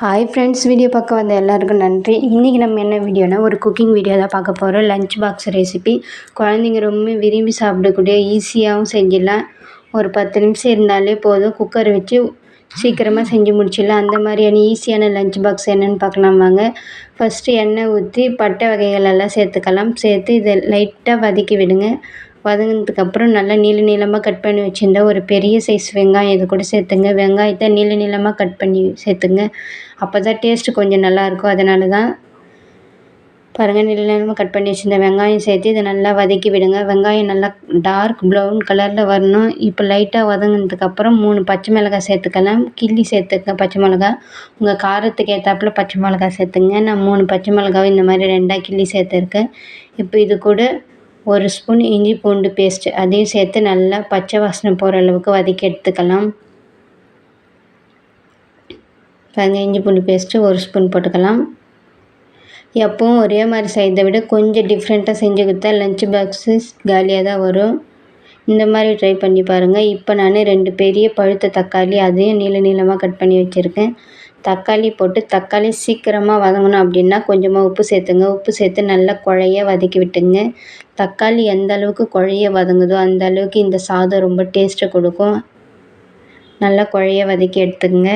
Hi friends video பார்க்க வந்த எல்லாருக்கும் நன்றி. இன்றைக்கி நம்ம என்ன வீடியோனா ஒரு குக்கிங் வீடியோ தான் பார்க்க போகிறோம் லஞ்ச் பாக்ஸ் ரெசிபி குழந்தைங்க ரொம்ப விரும்பி சாப்பிடக்கூடிய ஈஸியாகவும் செஞ்சிடலாம். ஒரு பத்து நிமிஷம் இருந்தாலே போதும். குக்கர் வச்சு சீக்கிரமாக செஞ்சு முடிச்சிடலாம். அந்த மாதிரியான ஈஸியான லஞ்ச் பாக்ஸ் என்னென்னு பார்க்கலாம் வாங்க. ஃபஸ்ட்டு எண்ணெய் ஊற்றி பட்டை வகைகள் எல்லாம் சேர்த்துக்கலாம். சேர்த்து இதை லைட்டாக வதக்கி விடுங்க. வதங்கினதுக்கப்புறம் நல்லா நீள நீளமாக கட் பண்ணி வச்சுருந்தா ஒரு பெரிய சைஸ் வெங்காயம் இது கூட சேர்த்துங்க. வெங்காயத்தை நீள நீளமாக கட் பண்ணி சேர்த்துங்க. அப்போ தான் டேஸ்ட்டு கொஞ்சம் நல்லாயிருக்கும் அதனால தான் பாருங்கள் நீள நீளமாக கட் பண்ணி வச்சுருந்த வெங்காயம் சேர்த்து இதை நல்லா வதக்கி விடுங்க. வெங்காயம் நல்லா டார்க் ப்ரௌன் கலரில் வரணும். இப்போ லைட்டாக வதங்கினதுக்கப்புறம் மூணு பச்சை மிளகாய் சேர்த்துக்கலாம். கிள்ளி சேர்த்துக்க பச்சை மிளகா உங்கள் காரத்துக்கு ஏற்றாப்புல பச்சை மிளகாய் சேர்த்துங்க. நான் மூணு பச்சை மிளகாவும் இந்த மாதிரி ரெண்டாக கிள்ளி சேர்த்துருக்கேன். இப்போ இது கூட ஒரு ஸ்பூன் இஞ்சி பூண்டு பேஸ்ட்டு அதையும் சேர்த்து நல்லா பச்சை வாசனை போகிற அளவுக்கு வதக்கி எடுத்துக்கலாம். பாருங்கள் இஞ்சி பூண்டு பேஸ்ட்டு ஒரு ஸ்பூன் போட்டுக்கலாம். எப்பவும் ஒரே மாதிரி செய்கிறத விட கொஞ்சம் டிஃப்ரெண்ட்டாக செஞ்சு கொடுத்தா லஞ்ச் பாக்ஸு காலியாக தான் வரும். இந்த மாதிரி ட்ரை பண்ணி பாருங்கள் இப்போ நான் ரெண்டு பெரிய பழுத்த தக்காளி அதையும் நீள நீளமாக கட் பண்ணி வச்சுருக்கேன். தக்காளி போட்டு தக்காளி சீக்கிரமாக வதங்கணும் அப்படின்னா கொஞ்சமாக உப்பு சேர்த்துங்க. உப்பு சேர்த்து நல்லா குழைய வதக்கி விட்டுங்க. தக்காளி எந்த அளவுக்கு குழைய வதங்குதோ அந்த அளவுக்கு இந்த சாதம் ரொம்ப டேஸ்ட்டை கொடுக்கும். நல்லா குழைய வதக்கி எடுத்துங்க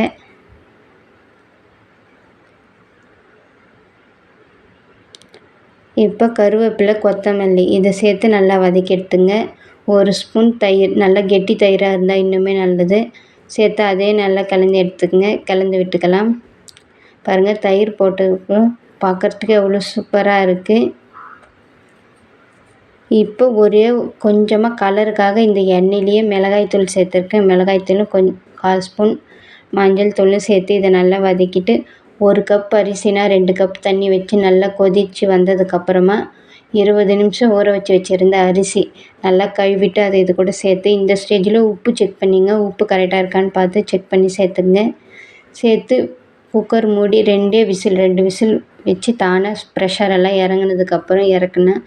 இப்போ கருவேப்பிலை கொத்தமல்லி இதை சேர்த்து நல்லா வதக்கி எடுத்துங்க. ஒரு ஸ்பூன் தயிர் நல்லா கெட்டி தயிராக இருந்தால் இன்னுமே நல்லது. சேர்த்து அதே நல்லா கலந்து எடுத்துக்கங்க. கலந்து விட்டுக்கலாம். பாருங்கள் தயிர் போட்டதுக்கும் பார்க்குறதுக்கு எவ்வளோ சூப்பராக இருக்குது இப்போ ஒரே கொஞ்சமாக கலருக்காக இந்த எண்ணெயிலேயே மிளகாய் தூள் சேர்த்துருக்கேன். மிளகாய் தூளும் கொஞ்சம் கால் ஸ்பூன் மஞ்சள் தூளும் சேர்த்து இதை நல்லா வதக்கிட்டு ஒரு கப் அரிசினா ரெண்டு கப் தண்ணி வச்சு நல்லா கொதித்து வந்ததுக்கப்புறமா இருபது நிமிஷம் ஊற வச்சு வச்சுருந்த அரிசி. நல்லா கழுவிட்டு அதை இது கூட சேர்த்து இந்த ஸ்டேஜில் உப்பு செக் பண்ணிங்க. உப்பு கரெக்டாக இருக்கான்னு பார்த்து செக் பண்ணி சேர்த்துங்க. சேர்த்து குக்கர் மூடி ரெண்டே விசில் ரெண்டு விசில் வச்சு தானாக ப்ரெஷரெல்லாம் இறங்குனதுக்கப்புறம் இறக்குனேன்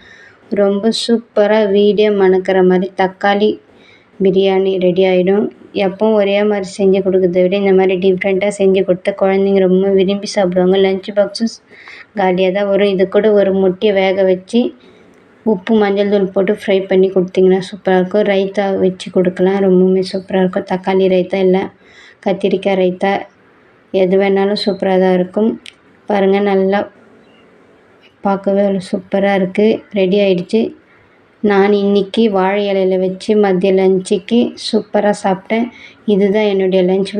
ரொம்ப சூப்பராக வீடே மணக்கிற மாதிரி தக்காளி பிரியாணி ரெடி ஆகிடும் எப்பவும் ஒரே மாதிரி செஞ்சு கொடுக்குறத விட இந்த மாதிரி டிஃப்ரெண்ட்டாக செஞ்சு கொடுத்தா குழந்தைங்க ரொம்ப விரும்பி சாப்பிடுவாங்க. லன்ச் பாக்ஸும் காலியாக தான் வரும். இது கூட ஒரு முட்டையை வேக வச்சு உப்பு மஞ்சள் தூள் போட்டு ஃப்ரை பண்ணி கொடுத்தீங்கன்னா சூப்பராக இருக்கும். ரைத்தா வச்சு கொடுக்கலாம். ரொம்பவுமே சூப்பராக இருக்கும். தக்காளி ரைத்தா இல்லை கத்திரிக்காய் ரைத்தா எது வேணாலும் சூப்பராக தான் இருக்கும். பாருங்கள் நல்லா பார்க்கவே சூப்பராக இருக்குது ரெடி ஆகிடுச்சு நான் இன்றைக்கி வாழை இலையில வச்சு மதிய லஞ்சுக்கு சூப்பராக சாப்பிட்டேன். இதுதான் என்னுடைய லஞ்ச்